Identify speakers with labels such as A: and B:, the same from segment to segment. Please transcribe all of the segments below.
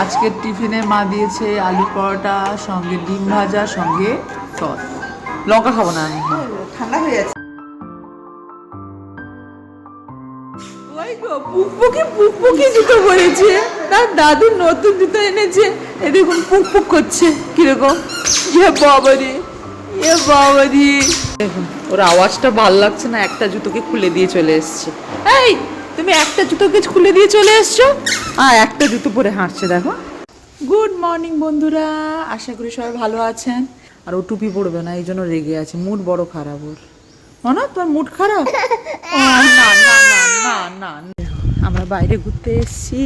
A: আজকের টিফিনে মা দিয়েছে আলু পরোটা সঙ্গে ডিম ভাজা সঙ্গে সস লঙ্কা খাব না আমি।
B: ঠান্ডা হয়ে যাচ্ছে।
A: পুকপুকি পুকপুকি জুতো পরেছে। তার দাদু নতুন জুতো এনেছে। এ দেখুন পুকপুক করছে। কীরকম? ইয়ে বাবারি ইয়ে বাবারি। দেখুন ওর আওয়াজটা ভালো লাগছে না একটা জুতোকে খুলে দিয়ে চলে এসছে। এই তুমি একটা জুতোকে খুলে দিয়ে চলে এসছো? আর একটা জুতো পরে হাঁটছে দেখো। গুড মর্নিং বন্ধুরা। আশা করি সবাই ভালো আছেন। আর ও টুপি পড়বে না এই জন্য রেগে আছে। মুড বড় খারাপ ওর। মনে তোমার মুড খারাপ? না না না না না না। আমরা বাইরে ঘুরতে এসেছি।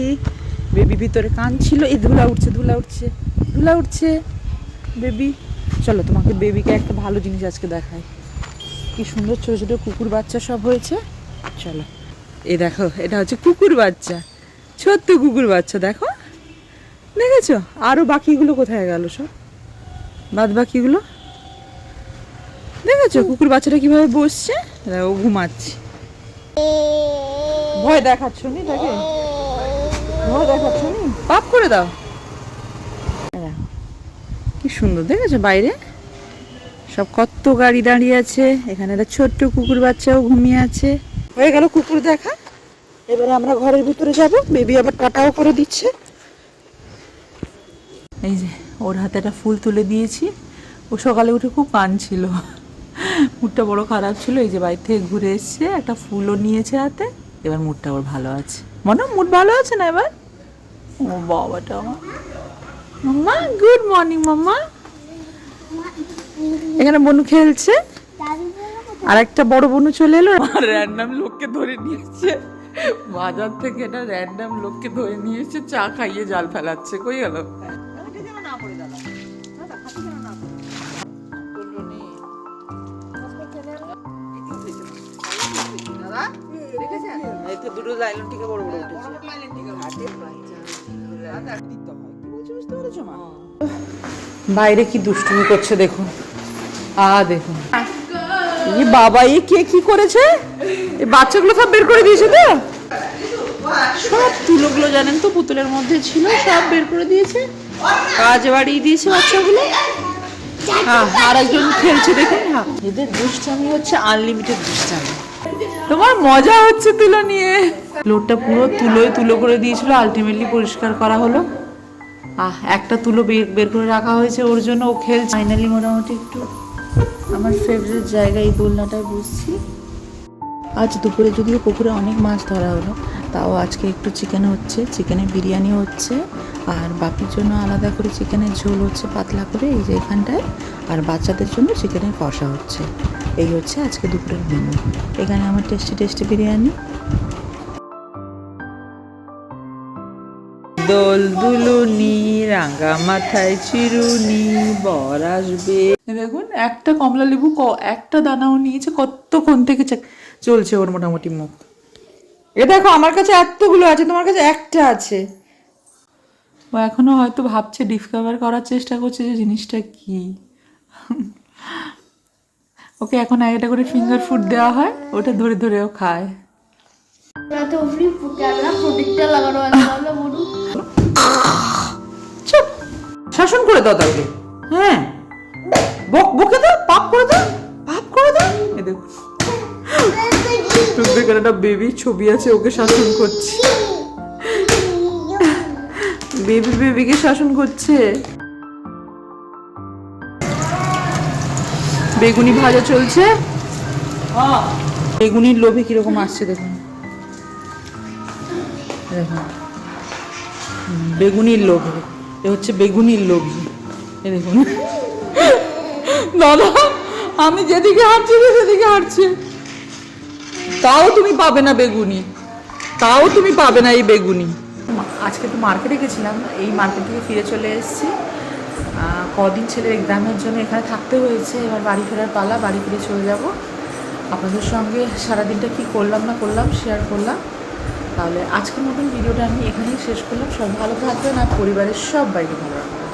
A: বেবি ভিতরে কান ছিল এই ধুলা উঠছে ধুলা উঠছে ধুলা উঠছে। বেবি চলো তোমাকে বেবিকে একটা ভালো জিনিস আজকে দেখায় কি সুন্দর ছোটো ছোটো কুকুর বাচ্চা সব হয়েছে। চলো। এই দেখো এটা হচ্ছে কুকুর বাচ্চা। ছোট্ট কুকুর বাচ্চা দেখো। দেখেছ? আরও বাকিগুলো কোথায় গেল সব? বাদ বাকিগুলো? দেখেছ? কুকুর বাচ্চাটা কীভাবে বসছে? ও ঘুমাচ্ছে। ভয় দেখাচ্ছ নি তাকে? ভয় দেখাচ্ছ নি? পাপ করে দাও। কি সুন্দর দেখেছ? বাইরে? সব কত গাড়ি দাঁড়িয়ে আছে। এখানে একটা ছোট্ট কুকুর বাচ্চাও ঘুমিয়ে আছে। হয়ে গেল কুকুর দেখা। এবারে আমরা ঘরের ভিতরে যাব। বেবি আবার কাটাও করে দিচ্ছে। এই যে, ওর হাতে একটা ফুল তুলে দিয়েছি। ও সকালে উঠে খুব কাঁদছিল। মুডটা বড় খারাপ ছিল। এই যে বাড়ি থেকে ঘুরে এসছে, একটা ফুলও নিয়েছে হাতে। এবার মুডটা ওর ভালো আছে। মনে মুড ভালো আছে না এবার? ও বাবাটা আমার মাম্মা গুড মর্নিং মাম্মা। এখানে বনু খেলছে। আর একটা বড় বনু চলে এলো। র্যান্ডাম লোককে ধরে নিয়েছে। বাজার থেকে এটা র্যান্ডাম লোককে ধরে নিয়েছে চা খাইয়ে জাল ফেলাচ্ছে কই গেল এই দুটো লাইলন টিকা বড় বড় উঠেছে। বাইরে কি দুষ্টুমি করছে দেখুন। আ দেখুন। এই বাবা, এ কে কি করেছে? এই বাচ্চাগুলো সব বের করে দিয়েছে তো? সব তুলোগুলো জানেন তো, পুতুলের মধ্যে ছিল, সব বের করে দিয়েছে। কাজ বাড়িয়ে দিয়েছে বাচ্চাগুলো। হ্যাঁ আর একজন খেলছে দেখুন হ্যাঁ। এদের দুষ্টামি হচ্ছে আনলিমিটেড দুষ্টামি। তোমার মজা হচ্ছে তুলো নিয়ে। লোডটা পুরো তুলোয় তুলো করে দিয়েছিল আলটিমেটলি পরিষ্কার করা হলো। আহ, একটা তুলো বের বের করে রাখা হয়েছে ওর জন্য, ও খেল ফাইনালি মোটামুটি একটু আমার ফেভারিট জায়গা এই দোলনাটায় বসছি। আজ দুপুরে যদিও পুকুরে অনেক মাছ ধরা হলো, তাও আজকে একটু চিকেন হচ্ছে চিকেনে বিরিয়ানি হচ্ছে, আর বাপির জন্য আলাদা করে চিকেনের ঝোল হচ্ছে পাতলা করে এই যে এখানটায়, আর বাচ্চাদের জন্য চিকেনের কষা হচ্ছে। এই হচ্ছে আজকে দুপুরের মেনু এখানে আমার টেস্টি টেস্টি বিরিয়ানি দোল দুলুনি রাঙা মাথায় চিরুনি বর আসবে। দেখুন একটা কমলা লেবু ক একটা দানাও নিয়েছে কতক্ষণ থেকে চলছে ওর মোটামুটি মুখ। এ দেখো আমার কাছে এতগুলো আছে তোমার কাছে একটা আছে। ও এখনও হয়তো ভাবছে ডিসকভার করার চেষ্টা করছে যে জিনিসটা কি। ওকে এখন একটা করে ফিঙ্গার ফুড দেওয়া হয় ওটা ধরে ধরে ও খায়।
C: লাগানো
A: শাসন করে দাও তাকে। হ্যাঁ। বক বকে দাও পাপ করে দাও পাপ করে দাও এ দেখো। এখানে একটা বেবি ছবি আছে ওকে শাসন করছে। বেবি বেবিকে শাসন করছে। বেগুনি ভাজা চলছে। বেগুনির লোভে কীরকম আসছে দেখুন। দেখুন। বেগুনির লোভে। এ হচ্ছে বেগুনির লোভী। এ দেখুন। দাদা, আমি যেদিকে হাঁটছি সেদিকে হাঁটছে। তাও তুমি পাবে না বেগুনি। তাও তুমি পাবে না এই বেগুনি। আজকে তো মার্কেটে গেছিলাম, এই মার্কেট থেকে ফিরে চলে এসেছি। কদিন ছেলের এক্সামের জন্য এখানে থাকতে হয়েছে, এবার বাড়ি ফেরার পালা, বাড়ি ফিরে চলে যাব। আপনাদের সঙ্গে সারাদিনটা কি করলাম না করলাম শেয়ার করলাম। তাহলে আজকের মতন ভিডিওটা আমি এখানেই শেষ করলাম। সব ভালো থাকবেন আর পরিবারের সব বাইরে ভালো রাখবেন